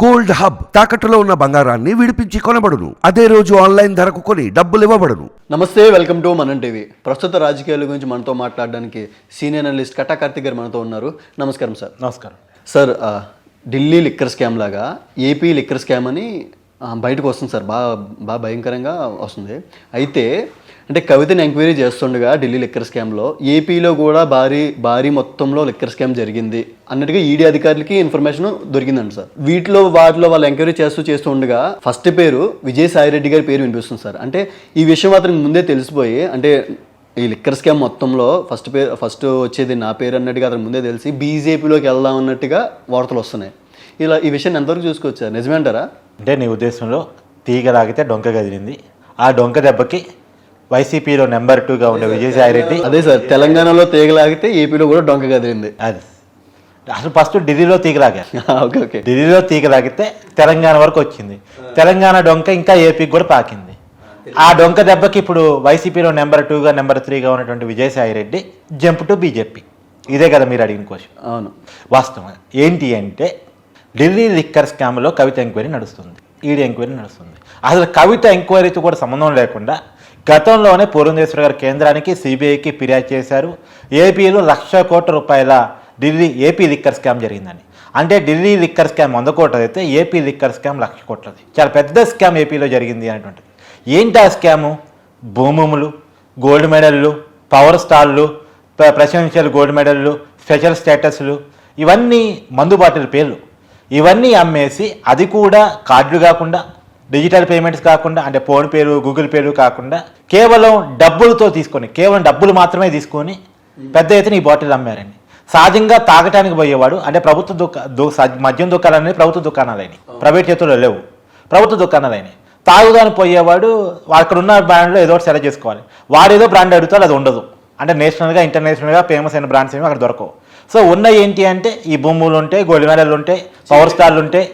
Gold hub తాకట్టులో ఉన్న బంగారాన్ని విడిపించి కొనబడును. అదే రోజు ఆన్లైన్ ధరకు కొని డబ్బులు ఇవ్వబడును. నమస్తే వెల్కమ్ టు మనం టీవీ. ప్రస్తుత రాజకీయాల గురించి మనతో మాట్లాడడానికి సీనియర్ అనలిస్ట్ కట్టా కార్తిక్ గారు మనతో ఉన్నారు. నమస్కారం సార్. నమస్కారం. సార్ ఢిల్లీ లిక్కర్ స్కామ్ లాగా ఏపీ లిక్కర్ స్కామ్ అని బయటకు వస్తుంది సార్. బాగా బాగా భయంకరంగా వస్తుంది. అయితే అంటే కవితను ఎంక్వైరీ చేస్తుండగా ఢిల్లీ లిక్కర్ స్కామ్లో ఏపీలో కూడా భారీ భారీ మొత్తంలో లిక్కర్ స్కామ్ జరిగింది. అన్నట్టుగా ఈడీ అధికారులకి ఇన్ఫర్మేషన్ దొరికిందండి సార్. వీటిలో వాటిలో వాళ్ళు ఎంక్వైరీ చేస్తూ చేస్తూ ఉండగా ఫస్ట్ పేరు విజయసాయి రెడ్డి గారి పేరు వినిపిస్తుంది సార్. అంటే ఈ విషయం అతనికి ముందే తెలిసిపోయి అంటే ఈ లిక్కర్ స్కామ్ మొత్తంలో ఫస్ట్ పేరు ఫస్ట్ వచ్చేది నా పేరు అన్నట్టుగా అతను ముందే తెలిసి బీజేపీలోకి వెళ్దాం అన్నట్టుగా వార్తలు వస్తున్నాయి. ఇలా ఈ విషయాన్ని ఎంతవరకు చూసుకోవచ్చు నిజమే అంటారా అంటే నీ ఉద్దేశంలో తీగ లాగితే డొంక కదిలింది. ఆ డొంక దెబ్బకి వైసీపీలో నెంబర్ టూగా ఉండే విజయసాయి రెడ్డి. అదే సార్ తెలంగాణలో తీగలాగితే ఏపీలో కూడా డొంక కదిలింది. అది. అసలు ఫస్ట్ ఢిల్లీలో తీగ లాగారు ఓకే ఓకే. ఢిల్లీలో తీగ లాగితే తెలంగాణ వరకు వచ్చింది. తెలంగాణ డొంక ఇంకా ఏపీకి కూడా పాకింది. ఆ డొంక దెబ్బకి ఇప్పుడు వైసీపీలో నెంబర్ టూగా నెంబర్ త్రీగా ఉన్నటువంటి Vijayasai Reddy jump to BJP. ఇదే కదా మీరు అడిగిన క్వశ్చన్ అవును. వాస్తవం. ఏంటి అంటే ఢిల్లీ లిక్కర్ స్కామ్లో కవిత ఎంక్వైరీ నడుస్తుంది. ఈడీ ఎంక్వైరీ నడుస్తుంది. అసలు కవిత ఎంక్వైరీతో కూడా సంబంధం లేకుండా గతంలోనే పురంధేశ్వర గారు కేంద్రానికి సిబిఐకి ఫిర్యాదు చేశారు. ఏపీలో లక్ష కోట్ల రూపాయల ఢిల్లీ ఏపీ లిక్కర్ స్కామ్ జరిగిందని. అంటే ఢిల్లీ లిక్కర్ స్కామ్ వంద కోట్లది అయితే ఏపీ లిక్కర్ స్కామ్ లక్ష కోట్లది. చాలా పెద్ద స్కామ్ ఏపీలో జరిగింది అనేటువంటిది. ఏంటి ఆ స్కాము? భూములు గోల్డ్ మెడల్లు పవర్ స్టార్లు ప్రెసిడెన్షియల్ గోల్డ్ మెడల్లు స్పెషల్ స్టేటస్లు ఇవన్నీ మందు బాటిల్ పేర్లు. ఇవన్నీ అమ్మేసి అది కూడా కార్డులు కాకుండా డిజిటల్ పేమెంట్స్ కాకుండా అంటే ఫోన్ పేలు గూగుల్ పేలు కాకుండా కేవలం డబ్బులతో తీసుకొని కేవలం డబ్బులు మాత్రమే తీసుకొని పెద్ద ఎత్తున ఈ బాటిల్ అమ్మారండి. సహజంగా తాగటానికి పోయేవాడు అంటే ప్రభుత్వ దుకా మద్యం దుకాణాలని ప్రభుత్వ దుకాణాలని ప్రైవేట్ చేతుల్లో లేవు. ప్రభుత్వ దుకాణాలని తాగుదానికి పోయేవాడు అక్కడ ఉన్న బ్రాండ్లో ఏదో ఒకటి సెలెక్ట్ చేసుకోవాలి. వాడు ఏదో బ్రాండ్ అడుగుతాడు అది ఉండదు. అంటే నేషనల్గా ఇంటర్నేషనల్గా ఫేమస్ అయిన బ్రాండ్స్ ఏమి అక్కడ దొరకవు. సో ఉన్న ఏంటి అంటే ఈ భూములు ఉంటాయి గోల్డ్ మెడల్ ఉంటాయి పవర్ స్టార్లు ఉంటాయి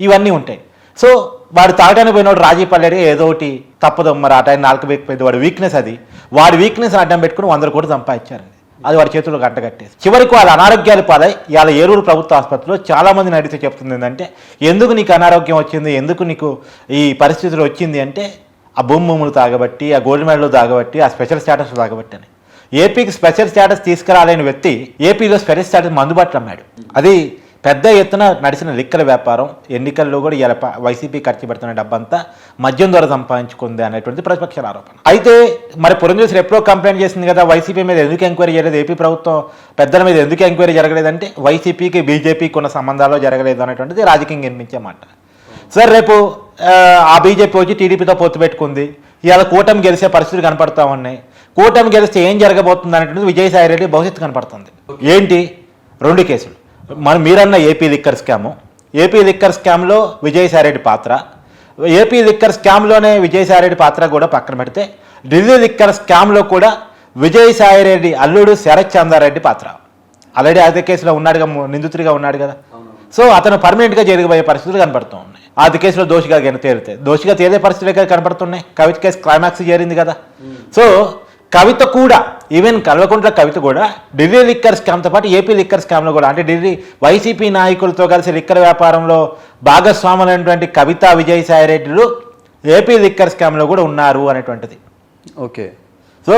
ఇవన్నీ ఉంటాయి. సో వాడు తాగడానికి పోయినవాడు రాజీ పల్లెడి ఏదో ఒకటి తప్పదు మరి ఆ టైం నాలుగు పెద్ద వాడి వీక్నెస్ అది. వాడి వీక్నెస్ అడ్డం పెట్టుకుని వందల కోట్లు సంపాదించారండి అది వాడి చేతుల్లో గట్టగట్టేసి చివరికి వాళ్ళ అనారోగ్యాలు పాలై ఇవాళ ఏలూరు ప్రభుత్వ ఆసుపత్రిలో చాలా మందిని అడిగితే చెప్తుంది ఏంటంటే ఎందుకు నీకు అనారోగ్యం వచ్చింది? ఎందుకు నీకు ఈ పరిస్థితులు వచ్చింది అంటే ఆ భూమి భూములు తాగబట్టి ఆ గోల్డ్ మెడల్ తాగబట్టి ఆ స్పెషల్ స్టేటస్ తాగబట్టి అని ఏపీకి స్పెషల్ స్టేటస్ తీసుకురాలేని వ్యక్తి ఏపీలో స్పెషల్ స్టేటస్ మందుబాట్లు అమ్మాడు. అది పెద్ద ఎత్తున నడిచిన లిక్కల వ్యాపారం ఎన్నికల్లో కూడా ఇలా వైసీపీ ఖర్చు పెడుతున్న డబ్బంతా మద్యం ద్వారా సంపాదించుకుంది అనేటువంటి ప్రతిపక్షాల ఆరోపణ. అయితే మరి పురంధేశ్వరి ఎప్పుడో కంప్లైంట్ చేసింది కదా వైసీపీ మీద ఎందుకు ఎంక్వైరీ చేయలేదు ఏపీ ప్రభుత్వం పెద్దల మీద ఎందుకు ఎంక్వైరీ జరగలేదంటే వైసీపీకి బీజేపీకి ఉన్న సంబంధాలు జరగలేదు అనేటువంటిది రాజకీయం వినిపించే మాట. సార్ రేపు ఆ, ఆ బీజేపీ వచ్చి టీడీపీతో పొత్తు పెట్టుకుంది. ఇవాళ కూటమి గెలిచే పరిస్థితులు కనపడతా ఉన్నాయి. కూటమి గెలిస్తే ఏం జరగబోతుంది అనేటువంటిది విజయసాయి రెడ్డి భవిష్యత్తు కనపడుతుంది. ఏంటి? రెండు కేసులు. మనం మీరన్న AP liquor scam. AP liquor స్కామ్లో విజయసాయి రెడ్డి పాత్ర. ఏపీ లిక్కర్ స్కామ్లోనే విజయసాయి రెడ్డి పాత్ర కూడా పక్కన పెడితే ఢిల్లీ లిక్కర్ స్కామ్లో కూడా విజయసాయి రెడ్డి అల్లుడు శరత్ చంద్రారెడ్డి పాత్ర. ఆల్రెడీ అదే కేసులో ఉన్నాడుగా నిందితుడిగా ఉన్నాడు కదా. సో అతను పర్మనెంట్గా జరగబోయే పరిస్థితులు కనపడుతూ ఉన్నాయి అది కేసులో దోషిగా తేలితే దోషిగా తేలే పరిస్థితులు కనపడుతున్నాయి. కవిత కేసు క్లైమాక్స్ చేరింది కదా. సో కవిత కూడా ఈవెన్ కల్వకుంట్ల కవిత కూడా ఢిల్లీ లిక్కర్ స్కామ్తో పాటు ఏపీ లిక్కర్ స్కామ్లో కూడా అంటే ఢిల్లీ వైసీపీ నాయకులతో కలిసి లిక్కర్ వ్యాపారంలో భాగస్వాములైనటువంటి కవిత విజయసాయి రెడ్డిలు ఏపీ లిక్కర్ స్కామ్లో కూడా ఉన్నారు అనేటువంటిది. ఓకే. సో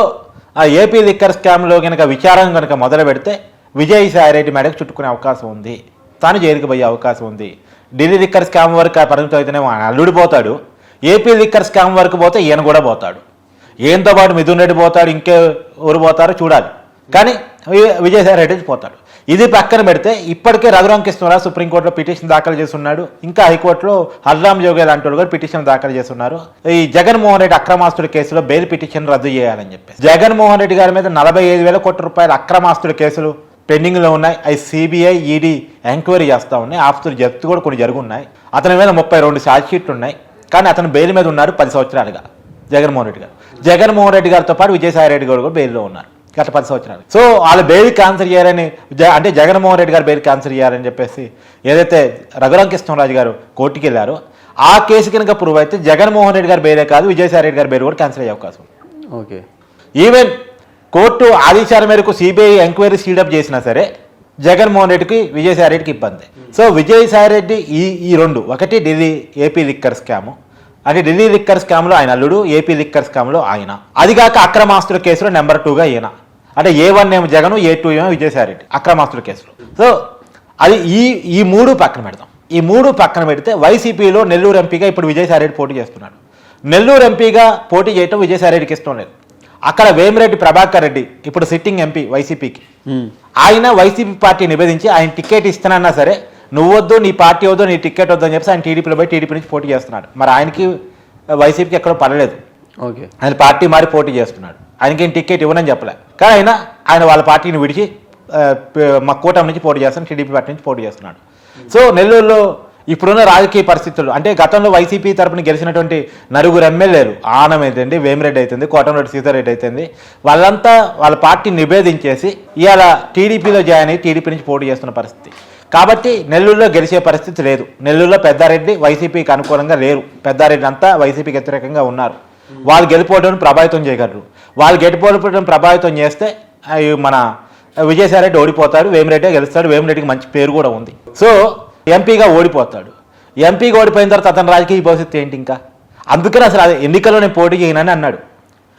ఆ ఏపీ లిక్కర్ స్కామ్లో కనుక విచారం కనుక మొదలు పెడితే విజయసాయి రెడ్డి మేడకు చుట్టుకునే అవకాశం ఉంది. తాను జైలుకి పోయే అవకాశం ఉంది. ఢిల్లీ లిక్కర్ స్కామ్ వరకు ఆ పరిమితం అయితేనే ఆయన అల్లుడు పోతాడు. ఏపీ లిక్కర్ స్కామ్ వరకు పోతే ఈయన కూడా పోతాడు. ఏంతో పాటు మిథున్ రెడ్డి పోతాడు ఇంకే ఎవరు పోతారో చూడాలి. కానీ వి- విజయసాయి రెడ్డి పోతాడు. ఇది పక్కన పెడితే ఇప్పటికే రఘురామ్ సుప్రీంకోర్టులో పిటిషన్ దాఖలు చేస్తున్నాడు. ఇంకా హైకోర్టులో హర్రామ్ జోగే లాంటి వాళ్ళు కూడా పిటిషన్ దాఖలు చేస్తున్నారు. ఈ జగన్మోహన్ రెడ్డి అక్రమాస్తుల కేసులో బెయిల్ పిటిషన్ రద్దు చేయాలని చెప్పి జగన్మోహన్ రెడ్డి గారి మీద నలభై ఐదు వేల కోట్ల రూపాయల అక్రమాస్తుల కేసులు పెండింగ్లో ఉన్నాయి. అవి సిబిఐ ఈడీ ఎంక్వైరీ చేస్తూ ఉన్నాయి. ఆఫీసులు జప్తు కూడా కొన్ని జరుగున్నాయి. అతని మీద ముప్పై రెండు ఛార్జ్ షీట్లు ఉన్నాయి. కానీ అతను బెయిల్ మీద ఉన్నారు పది సంవత్సరాలుగా జగన్మోహన్ రెడ్డి గారు. జగన్మోహన్ రెడ్డి గారితో పాటు విజయసాయి రెడ్డి గారు కూడా బెయిల్లో ఉన్నారు గత పది సంవత్సరాలు. సో వాళ్ళు బెయిల్ క్యాన్సర్ చేయాలని అంటే జగన్మోహన్ రెడ్డి గారు బెయిల్ క్యాన్సర్ చేయాలని చెప్పేసి ఏదైతే రఘురాం కృష్ణరాజు గారు కోర్టుకి వెళ్ళారో ఆ కేసు కనుక ప్రూవ్ అయితే జగన్మోహన్ రెడ్డి గారు బెయిలే కాదు విజయసాయి రెడ్డి గారు బెయిల్ కూడా క్యాన్సిల్ అయ్యే అవకాశం ఉంది. ఓకే. ఈవెన్ కోర్టు ఆదేశాల మేరకు సిబిఐ ఎంక్వైరీ స్పీడప్ చేసినా సరే జగన్మోహన్ రెడ్డికి విజయసాయి రెడ్డికి ఇబ్బంది. సో విజయసాయి రెడ్డి ఈ ఈ రెండు ఒకటి ఢిల్లీ ఏపీ లిక్కర్ స్కాము అంటే ఢిల్లీ లిక్కర్ స్కామ్లో ఆయన అల్లుడు ఏపీ లిక్కర్ స్కామ్లో ఆయన. అది కాక అక్రమాస్తుల కేసులో నెంబర్ టూగా ఈయన. అంటే ఏ వన్ ఏమో జగన్ ఏ టూ ఏమో విజయసాయి రెడ్డి అక్రమాస్తుల కేసులో. సో అది ఈ ఈ మూడు పక్కన పెడదాం. ఈ మూడు పక్కన పెడితే వైసీపీలో నెల్లూరు ఎంపీగా ఇప్పుడు విజయసాయి రెడ్డి పోటీ చేస్తున్నాడు. నెల్లూరు ఎంపీగా పోటీ చేయటం విజయసాయి రెడ్డికి ఇష్టం లేదు. అక్కడ వేమిరెడ్డి ప్రభాకర్ రెడ్డి ఇప్పుడు సిట్టింగ్ ఎంపీ వైసీపీకి. ఆయన వైసీపీ పార్టీ నివేదించి ఆయన టికెట్ ఇస్తానన్నా సరే నువ్వు వద్దు నీ పార్టీ వద్దు నీ టికెట్ వద్దు అని చెప్పి ఆయన టీడీపీలో పోయి టీడీపీ నుంచి పోటీ చేస్తున్నాడు. మరి ఆయనకి వైసీపీకి ఎక్కడో పడలేదు. ఓకే. ఆయన పార్టీ మారి పోటీ చేస్తున్నాడు. ఆయనకి ఏం టికెట్ ఇవ్వనని చెప్పలే. కానీ ఆయన ఆయన వాళ్ళ పార్టీని విడిచి మా కూటమి నుంచి పోటీ చేస్తున్నాడు టీడీపీ పార్టీ నుంచి పోటీ చేస్తున్నాడు. సో నెల్లూరులో ఇప్పుడున్న రాజకీయ పరిస్థితులు అంటే గతంలో వైసీపీ తరపున గెలిచినటువంటి నలుగురు ఎమ్మెల్యేలు ఆనం అయితేంది వేమిరెడ్డి అవుతుంది కోటంరెడ్డి సీతారెడ్డి అవుతుంది వాళ్ళంతా వాళ్ళ పార్టీని నివేదించేసి ఇవాళ టీడీపీలో జాయిన్ అయ్యి టీడీపీ నుంచి పోటీ చేస్తున్న పరిస్థితి. కాబట్టి నెల్లూరులో గెలిచే పరిస్థితి లేదు. నెల్లూరులో పెద్దారెడ్డి వైసీపీకి అనుకూలంగా లేరు. పెద్దారెడ్డి అంతా వైసీపీకి వ్యతిరేకంగా ఉన్నారు. వాళ్ళు గెలిపోవడం ప్రభావితం చేయగలరు. వాళ్ళు గెలిపోవడం ప్రభావితం చేస్తే మన విజయసాయిరెడ్డి ఓడిపోతారు ఓడిపోతాడు వేమిరెడ్డి గెలుస్తాడు వేమిరెడ్డికి మంచి పేరు కూడా ఉంది. సో ఎంపీగా ఓడిపోతాడు. ఎంపీగా ఓడిపోయిన తర్వాత అతని రాజకీయ భవిష్యత్తు ఏంటి ఇంకా? అందుకని అసలు ఎన్నికల్లో నేను పోటీ చేయనని అన్నాడు.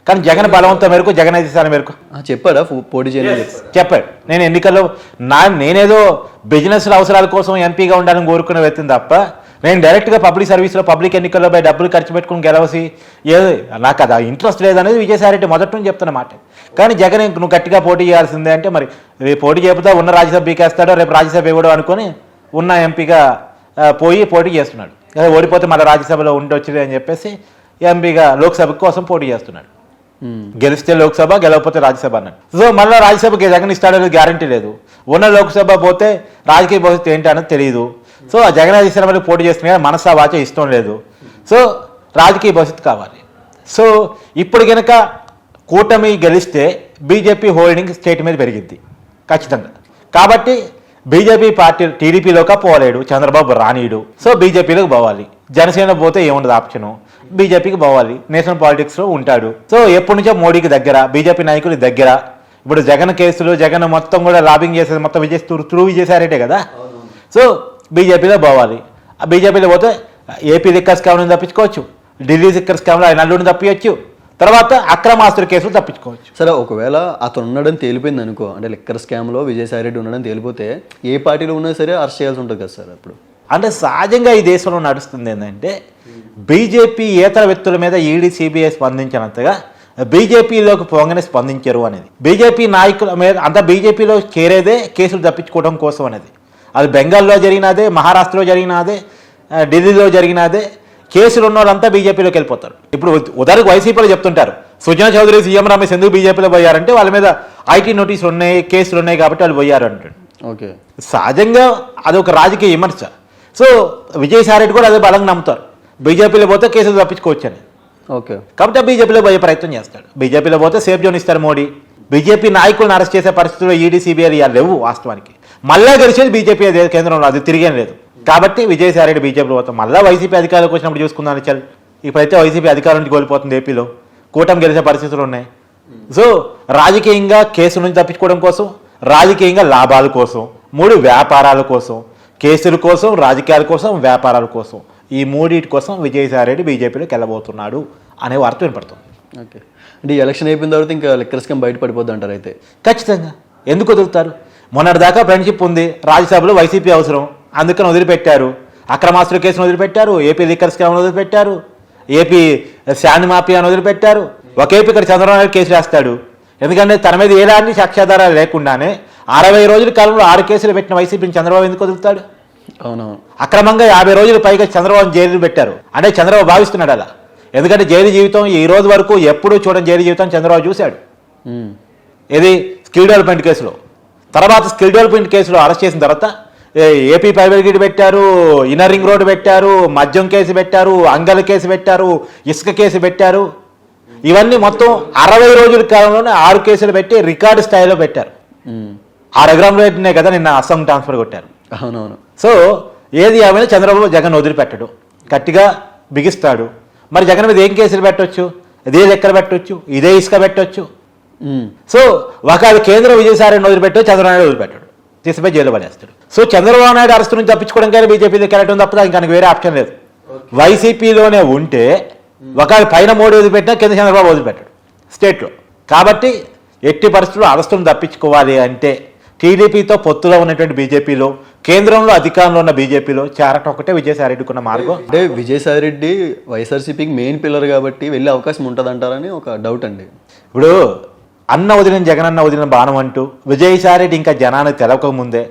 కానీ జగన్ బలవంతం మేరకు జగన్ అధిష్టానం మేరకు. చెప్పాడా? పోటీ చెప్పి చెప్పాడు. నేను ఎన్నికల్లో నా నేనేదో బిజినెస్ అవసరాల కోసం ఎంపీగా ఉండాలని కోరుకునే వ్యక్తిని తప్ప నేను డైరెక్ట్గా పబ్లిక్ సర్వీస్లో పబ్లిక్ ఎన్నికల్లో పోయి డబ్బులు ఖర్చు పెట్టుకుని గెలవసి ఏ నాకు అది ఇంట్రెస్ట్ లేదనేది విజయసాయి రెడ్డి మొదటి నుంచి చెప్తున్న మాట. కానీ జగన్ ఇంక నువ్వు గట్టిగా పోటీ చేయాల్సిందే అంటే మరి రేపు పోటీ చేయకపోతే ఉన్న రాజ్యసభ బీకేస్తాడో రేపు రాజ్యసభ ఇవ్వడం అనుకొని ఉన్న ఎంపీగా పోయి పోటీ చేస్తున్నాడు. అదే ఓడిపోతే మళ్ళీ రాజ్యసభలో ఉండొచ్చులే అని చెప్పేసి ఎంపీగా లోక్సభ కోసం పోటీ చేస్తున్నాడు. గెలిస్తే లోక్సభ గెలవకపోతే రాజ్యసభ అన్నాడు. సో మళ్ళీ రాజ్యసభకి జగన్ ఇస్తాడో గ్యారంటీ లేదు. ఉన్న లోక్సభ పోతే రాజకీయ భవిష్యత్తు ఏంటి అనేది తెలియదు సో ఆ జగన్ అధిష్టానం పోటీ చేస్తున్నాయి మనసు మనసా వాచ ఇష్టం లేదు. సో రాజకీయ భవిష్యత్తు కావాలి. సో ఇప్పుడు కనుక కూటమి గెలిస్తే బీజేపీ హోల్డింగ్ స్టేట్ మీద పెరిగిద్ది ఖచ్చితంగా. కాబట్టి బీజేపీ పార్టీ టీడీపీలోకి పోలేడు చంద్రబాబు రానీడు. సో బీజేపీలోకి పోవాలి. జనసేన పోతే ఏముండదు ఆప్షను? బీజేపీకి పోవాలి. నేషనల్ పాలిటిక్స్లో ఉంటాడు. సో ఎప్పటి నుంచో మోడీకి దగ్గర బీజేపీ నాయకుడి దగ్గర. ఇప్పుడు జగన్ కేసులు జగన్ మొత్తం కూడా లాబింగ్ చేసేది మొత్తం విజయ్ త్రూ విజయసాయిరెడ్డే కదా? సో బీజేపీలో పోవాలి. ఆ బీజేపీలో పోతే ఏపీ లిక్కర్ స్కామ్ తప్పించుకోవచ్చు. ఢిల్లీ లిక్కర్ స్కామ్లో ఆయన అల్లుడిని తప్పించవచ్చు తర్వాత అక్రమాస్తుల కేసులు తప్పించుకోవచ్చు. సరే ఒకవేళ అతను ఉండడం తేలిపోయింది అనుకో అంటే లిక్కర్ స్కామ్లో విజయసాయి రెడ్డి ఉండడం తేలిపోతే ఏ పార్టీలో ఉన్నా సరే అరెస్ట్ చేయాల్సి ఉంటుంది కదా సార్ అప్పుడు? అంటే సహజంగా ఈ దేశంలో నడుస్తుంది ఏంటంటే బీజేపీ ఏతర వ్యక్తుల మీద ఈడీ సిబిఐ స్పందించినంతగా బీజేపీలోకి పోగానే స్పందించరు అనేది. బీజేపీ నాయకుల మీద అంతా బీజేపీలో చేరేదే కేసులు తప్పించుకోవడం కోసం అనేది. అది బెంగాల్లో జరిగినదే మహారాష్ట్రలో జరిగినదే ఢిల్లీలో జరిగినదే కేసులు ఉన్న వాళ్ళంతా బీజేపీలోకి వెళ్ళిపోతారు. ఇప్పుడు ఉదాహరణకు వైసీపీలో చెప్తుంటారు సుజనా చౌదరి సీఎం రమేష్ ఎందుకు బీజేపీలో పోయారంటే వాళ్ళ మీద ఐటీ నోటీసులు ఉన్నాయి కేసులు ఉన్నాయి కాబట్టి వాళ్ళు పోయారు అంటాడు ఓకే. సహజంగా అదొక రాజకీయ విమర్శ. సో విజయసాయి రెడ్డి కూడా అదే బలంగా నమ్ముతారు. బీజేపీలో పోతే కేసులు తప్పించుకోవచ్చు అని ఓకే. కాబట్టి బీజేపీలో పోయే ప్రయత్నం చేస్తాడు. బీజేపీలో పోతే సేఫ్ జోన్ ఇస్తారు మోడీ. బీజేపీ నాయకులను అరెస్ట్ చేసే పరిస్థితుల్లో ఈడీ సిబిఐ ఇవాళ లేవు వాస్తవానికి. మళ్ళా గెలిచేది బీజేపీ అదే కేంద్రంలో అది తిరిగేం లేదు. కాబట్టి విజయసాయి రెడ్డి బీజేపీలో పోతాం. మళ్ళీ వైసీపీ అధికారులకు వచ్చినప్పుడు చూసుకుందాం చల్ ఇప్పుడైతే వైసీపీ అధికారం నుంచి కోల్పోతుంది ఏపీలో. కూటమి గెలిచే పరిస్థితులు ఉన్నాయి. సో రాజకీయంగా కేసుల నుంచి తప్పించుకోవడం కోసం రాజకీయంగా లాభాల కోసం మూడు వ్యాపారాల కోసం కేసుల కోసం రాజకీయాల కోసం వ్యాపారాల కోసం. ఈ మూడింటి కోసం విజయసాయి రెడ్డి బీజేపీలోకి వెళ్ళబోతున్నాడు అనే వార్త వినపడుతుంది. ఓకే. అంటే ఈ ఎలక్షన్ అయిపోయిన తర్వాత ఇంకా లిక్కర్ స్కామ్ బయట పడిపోద్ది అంటారు అయితే. ఖచ్చితంగా. ఎందుకు వదులుతారు? మొన్నటిదాకా ఫ్రెండ్షిప్ ఉంది. రాజ్యసభలో వైసీపీ అవసరం. అందుకని వదిలిపెట్టారు. అక్రమాస్తుల కేసును వదిలిపెట్టారు. ఏపీ లిక్కర్ స్కామ్ వదిలిపెట్టారు. ఏపీ శాండ్ మాఫియాను వదిలిపెట్టారు. ఒక ఏపీ ఇక్కడ చంద్రబాబు నాయుడు కేసు వేస్తాడు ఎందుకంటే తన మీద ఎలాంటి సాక్ష్యాధారాలు లేకుండానే అరవై రోజుల కాలంలో ఆరు కేసులు పెట్టిన వైసీపీని చంద్రబాబు ఎందుకు వదులుతాడు? అవునవును. అక్రమంగా యాభై రోజులు పైగా చంద్రబాబు జైలు పెట్టారు. అంటే చంద్రబాబు భావిస్తున్నాడు అలా. ఎందుకంటే జైలు జీవితం ఈ రోజు వరకు ఎప్పుడూ చూడని జైలు జీవితం చంద్రబాబు చూశాడు. ఇది స్కిల్ డెవలప్మెంట్ కేసులో. తర్వాత స్కిల్ డెవలప్మెంట్ కేసులో అరెస్ట్ చేసిన తర్వాత ఏపీ ప్రైవేట్ పెట్టారు ఇన్నర్ రింగ్ రోడ్ పెట్టారు మద్యం కేసు పెట్టారు అంగల కేసు పెట్టారు ఇసుక కేసు పెట్టారు. ఇవన్నీ మొత్తం అరవై రోజుల కాలంలోనే ఆరు కేసులు పెట్టి రికార్డు స్థాయిలో పెట్టారు. ఆరు ఎగ్రామ్ రేట్నే కదా నిన్న అస్సాం ట్రాన్స్ఫర్ కొట్టారు. అవునవును. సో ఏది ఏమైనా చంద్రబాబు జగన్ వదిలిపెట్టడు. గట్టిగా బిగిస్తాడు. మరి జగన్ మీద ఏం కేసులు పెట్టొచ్చు? ఇదే లెక్కలు పెట్టొచ్చు? ఇదే ఇసుక పెట్టొచ్చు? ఉమ్. సో ఒక కేంద్ర విజయసాయిని వదిలిపెట్టాడు చంద్రబాబు నాయుడు వదిలిపెట్టాడు. తీసుకుపోయి జైలు పడేస్తాడు. సో చంద్రబాబు నాయుడు అరెస్ట్ నుంచి తప్పించుకోవడం కానీ బీజేపీలో వెళ్ళటం తప్ప ఇంకా వేరే ఆప్షన్ లేదు. వైసీపీలోనే ఉంటే ఒకవేళ పైన మోడీ వదిలిపెట్టినా కింద చంద్రబాబు వదిలిపెట్టాడు. స్టేట్లో. కాబట్టి ఎట్టి పరిస్థితుల్లో అరెస్టును తప్పించుకోవాలి అంటే టీడీపీతో పొత్తులో ఉన్నటువంటి బీజేపీలో కేంద్రంలో అధికారంలో ఉన్న బీజేపీలో చేరటం ఒకటే విజయసాయిరెడ్డికి ఉన్న మార్గం? అంటే విజయసాయి రెడ్డి వైఎస్ఆర్సీపీకి మెయిన్ పిల్లర్ కాబట్టి వెళ్ళే అవకాశం ఉంటుంది అంటారని ఒక డౌట్ అండి. ఇప్పుడు అన్న వదిలిన జగనన్న వదిలిన బాణం అంటూ విజయసాయిరెడ్డి ఇంకా జనానికి తెలవక ముందే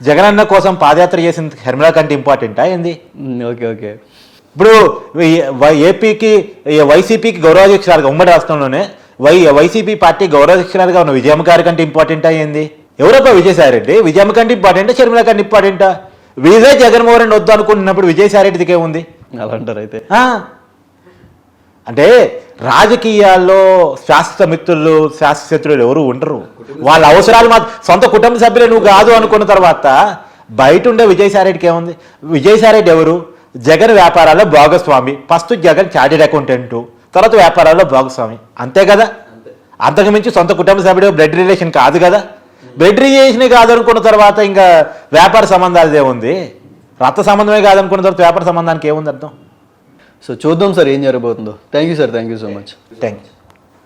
జగనన్న కోసం పాదయాత్ర చేసిన హెర్మిలా కంటే ఇంపార్టెంటా ఏంది? Okay okay. ఇప్పుడు ఏపీకి వైసీపీకి గౌరవాధ్యక్షురాలుగా ఉమ్మడి రాష్ట్రంలోనే వై వైసీపీ పార్టీ గౌరవాధ్యక్షురాలుగా ఉన్న విజయమ్మ గారి కంటే ఇంపార్టెంటా ఏంది? ఎవరబ్బా విజయసాయిరెడ్డి? విజయమ్మ కంటే ఇంపార్టెంటా షర్మిల కంటే ఇంపార్టెంటా విజయ్ జగన్మోహన్ రెడ్డి వద్దు అనుకున్నప్పుడు విజయసాయిరెడ్డికి ఏముంది? అలా అంటారు అయితే ఆ. అంటే రాజకీయాల్లో శాశ్వత మిత్రులు శాశ్వత శత్రువులు ఎవరు ఉండరు. వాళ్ళ అవసరాలు మాత్రం సొంత కుటుంబ సభ్యులే నువ్వు కాదు అనుకున్న తర్వాత బయట ఉండే విజయసాయిరెడ్డికి ఏముంది? విజయసాయిరెడ్డి ఎవరు? జగన్ వ్యాపారాల్లో భాగస్వామి. ఫస్ట్ జగన్ చార్టెడ్ అకౌంటెంట్ తర్వాత వ్యాపారాల్లో భాగస్వామి. అంతే కదా? అంతకు మించి సొంత కుటుంబ సభ్యుడు బ్లడ్ రిలేషన్ కాదు కదా? బ్లడ్ రిలేషన్ కాదు అనుకున్న తర్వాత ఇంకా వ్యాపార సంబంధాలు ఏముంది? రక్త సంబంధమే కాదనుకున్న తర్వాత వ్యాపార సంబంధానికి ఏముంది అర్థం? సో చూద్దాం సార్ ఏం జరగబోతుందో. Thank you sir thank you so much thank you